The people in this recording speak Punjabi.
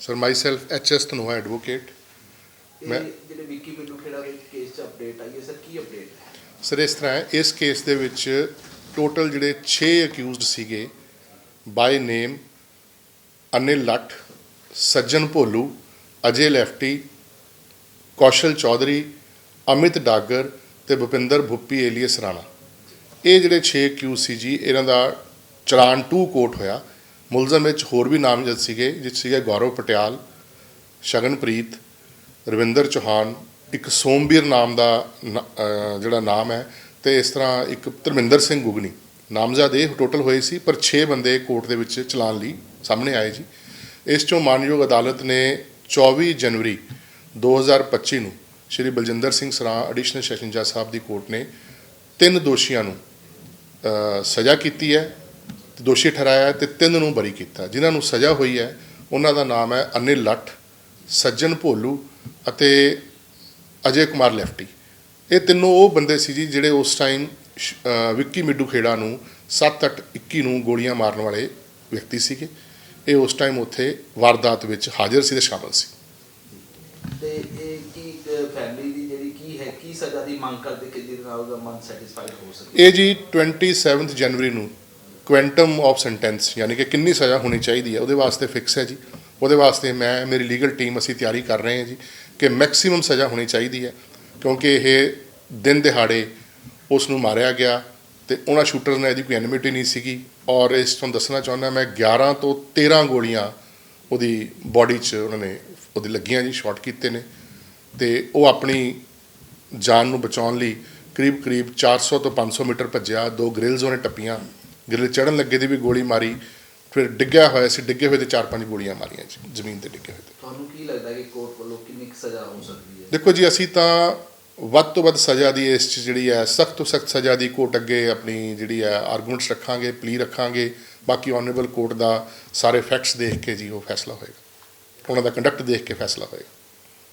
Sir myself HS Dhanoa advocate ਮੈਂ- ਜਿਹੜੇ ਵਿੱਕੀ ਪਿੰਡੂ ਖੇੜਾ ਦੇ ਕੇਸ 'ਚ ਅਪਡੇਟ ਆਈ ਹੈ ਸਰ ਕੀ ਅਪਡੇਟ ਹੈ ਸਰ ਇਸ ਤਰ੍ਹਾਂ ਹੈ ਇਸ ਕੇਸ ਦੇ ਵਿੱਚ ਟੋਟਲ ਜਿਹੜੇ 6 ਅਕਿਊਜ਼ਡ ਸੀਗੇ by name Anil Lath Sajjan Bholu Ajay lefty Kaushal Chaudhary Amit Dagar ਤੇ ਭੁਪਿੰਦਰ ਭੁੱਪੀ ਏਲੀਅਸ ਰਾਣਾ। ਇਹ ਜਿਹੜੇ 6 ਅਕਿਊਜ਼ ਸੀ ਜੀ ਇਹਨਾਂ ਦਾ ਚਲਾਨ 2 ਕੋਰਟ ਹੋਇਆ। ਮੁਲਜ਼ਮ ਵਿੱਚ ਹੋਰ ਵੀ ਨਾਮਜ਼ਦ ਸੀਗੇ, ਜਿਸ ਸੀਗੇ ਗੌਰਵ ਪਟਿਆਲ, ਸ਼ਗਨਪ੍ਰੀਤ, ਰਵਿੰਦਰ ਚੌਹਾਨ, ਇੱਕ ਸੋਮਬੀਰ ਨਾਮ ਦਾ ਨ- ਜਿਹੜਾ ਨਾਮ ਹੈ, ਤੇ ਇਸ ਤਰ੍ਹਾਂ ਇੱਕ ਧਰਮਿੰਦਰ ਸਿੰਘ ਗੁਗਨੀ। ਨਾਮਜ਼ਦ ਇਹ ਟੋਟਲ ਹੋਏ ਸੀ, ਪਰ 6 ਬੰਦੇ ਕੋਰਟ ਦੇ ਵਿੱਚ ਚਲਾਨ ਲਈ ਸਾਹਮਣੇ ਆਏ ਜੀ। ਇਸ ਚੋਂ ਮਾਨਯੋਗ ਅਦਾਲਤ ਨੇ 24 ਜਨਵਰੀ 2025 ਨੂੰ ਸ਼੍ਰੀ ਬਲਜਿੰਦਰ ਸਿੰਘ ਸਰਾਂ ਐਡੀਸ਼ਨਲ ਸੈਸ਼ਨ ਜੱਜ ਸਾਹਿਬ ਦੀ ਕੋਰਟ ਨੇ ਤਿੰਨ ਦੋਸ਼ੀਆਂ ਨੂੰ ਸਜ਼ਾ ਕੀਤੀ ਹੈ। ਦੋਸ਼ੀ ਠਹਿਰਾਇਆ ਤੇ ਤਿੰਨ ਨੂੰ ਬਰੀ ਕੀਤਾ। ਜਿਨ੍ਹਾਂ ਨੂੰ ਸਜ਼ਾ ਹੋਈ ਹੈ ਉਹਨਾਂ ਦਾ ਨਾਮ ਹੈ ਅਨਿਲ ਲੱਠ ਸੱਜਣ ਭੋਲੂ ਅਤੇ ਅਜੇ ਕੁਮਾਰ ਲੈਫਟੀ। ਇਹ ਤਿੰਨੋਂ ਉਹ ਬੰਦੇ ਸੀ ਜੀ ਜਿਹੜੇ ਉਸ ਟਾਈਮ ਵਿੱਕੀ ਮਿੱਡੂ ਖੇੜਾ ਨੂੰ 7-8 21 ਨੂੰ ਗੋਲੀਆਂ ਮਾਰਨ ਵਾਲੇ ਵਿਅਕਤੀ ਸੀਗੇ। ਇਹ ਉਸ ਟਾਈਮ ਉੱਥੇ ਵਾਰਦਾਤ ਵਿੱਚ ਹਾਜ਼ਰ ਸੀ ਤੇ ਸ਼ਾਮਲ ਸੀ। ਤੇ ਇਹ ਕੀ ਫੈਮਿਲੀ ਦੀ ਜਿਹੜੀ ਕੀ ਹੈ ਕੀ ਸਜ਼ਾ ਦੀ ਮੰਗ ਕਰਦੇ ਕਿ ਜਿਹਦੇ ਨਾਲ ਉਹਦਾ ਮਨ ਸੈਟੀਸਫਾਈਡ ਹੋ ਸਕੇ? ਇਹ ਜੀ 27 ਜਨਵਰੀ ਨੂੰ ਕੁਐਂਟਮ ਆਫ ਸੈਂਟੈਂਸ ਯਾਨੀ ਕਿ ਕਿੰਨੀ ਸਜ਼ਾ ਹੋਣੀ ਚਾਹੀਦੀ ਹੈ, ਉਹਦੇ ਵਾਸਤੇ ਫਿਕਸ ਹੈ ਜੀ। ਉਹਦੇ ਵਾਸਤੇ ਮੈਂ, ਮੇਰੀ ਲੀਗਲ ਟੀਮ ਅਸੀਂ ਤਿਆਰੀ ਕਰ ਰਹੇ ਹਾਂ ਜੀ ਕਿ ਮੈਕਸਿਮਮ ਸਜ਼ਾ ਹੋਣੀ ਚਾਹੀਦੀ ਹੈ, ਕਿਉਂਕਿ ਇਹ ਦਿਨ ਦਿਹਾੜੇ ਉਸ ਨੂੰ ਮਾਰਿਆ ਗਿਆ ਤੇ ਉਹਨਾਂ ਸ਼ੂਟਰਸ ਨਾਲ ਇਹਦੀ ਕੋਈ ਐਨਿਮਿਟੀ ਨਹੀਂ ਸੀਗੀ। ਔਰ ਇਸ ਤੁਹਾਨੂੰ ਦੱਸਣਾ ਚਾਹੁੰਦਾ ਮੈਂ 11 ਤੋਂ 13 ਗੋਲੀਆਂ ਉਹਦੀ ਬਾਡੀ 'ਚ ਉਹਨਾਂ ਨੇ, ਉਹਦੀ ਲੱਗੀਆਂ ਜੀ ਸ਼ਾਟ ਕੀਤੇ ਨੇ। ਤੇ ਉਹ ਆਪਣੀ ਜਾਨ ਨੂੰ ਬਚਾਉਣ ਲਈ ਕਰੀਬ ਕਰੀਬ 400 ਤੋਂ 500 ਮੀਟਰ ਭੱਜਿਆ, ਦੋ ਗ੍ਰਿਲਸ ਉਹਨੇ ਟੱਪੀਆਂ। ਗ੍ਰਿਲ ਚੜਨ ਲੱਗੇ ਦੀ ਵੀ ਗੋਲੀ ਮਾਰੀ ਫਿਰ ਡਿੱਗਿਆ ਹੋਇਆ ਸੀ ਡਿੱਗੇ ਹੋਏ ਤੇ ਚਾਰ ਪੰਜ ਗੋਲੀਆਂ ਮਾਰੀਆਂ ਜੀ ਜ਼ਮੀਨ ਤੇ ਡਿੱਗੇ ਹੋਏ ਤੇ। ਤੁਹਾਨੂੰ ਕੀ ਲੱਗਦਾ ਕਿ ਕੋਰਟ ਵੱਲੋਂ ਕਿੰਨੀ ਸਜ਼ਾ ਹੋ ਸਕਦੀ ਹੈ? ਦੇਖੋ ਜੀ ਅਸੀਂ ਤਾਂ ਵੱਧ ਤੋਂ ਵੱਧ ਸਜ਼ਾ ਦੀ ਇਸ ਜਿਹੜੀ ਹੈ ਸਖਤ ਤੋਂ ਸਖਤ ਸਜ਼ਾ ਦੀ ਕੋਰਟ ਅੱਗੇ ਆਪਣੀ ਜਿਹੜੀ ਹੈ ਆਰਗੂਮੈਂਟਸ ਰੱਖਾਂਗੇ ਪਲੀ ਰੱਖਾਂਗੇ। ਬਾਕੀ ਆਨਰੇਬਲ ਕੋਰਟ ਦਾ ਸਾਰੇ ਫੈਕਟਸ ਦੇਖ ਕੇ ਜੀ ਉਹ ਫੈਸਲਾ ਹੋਏਗਾ। ਉਹਨਾਂ ਦਾ ਕੰਡਕਟ ਦੇਖ ਕੇ ਫੈਸਲਾ ਹੋਏਗਾ।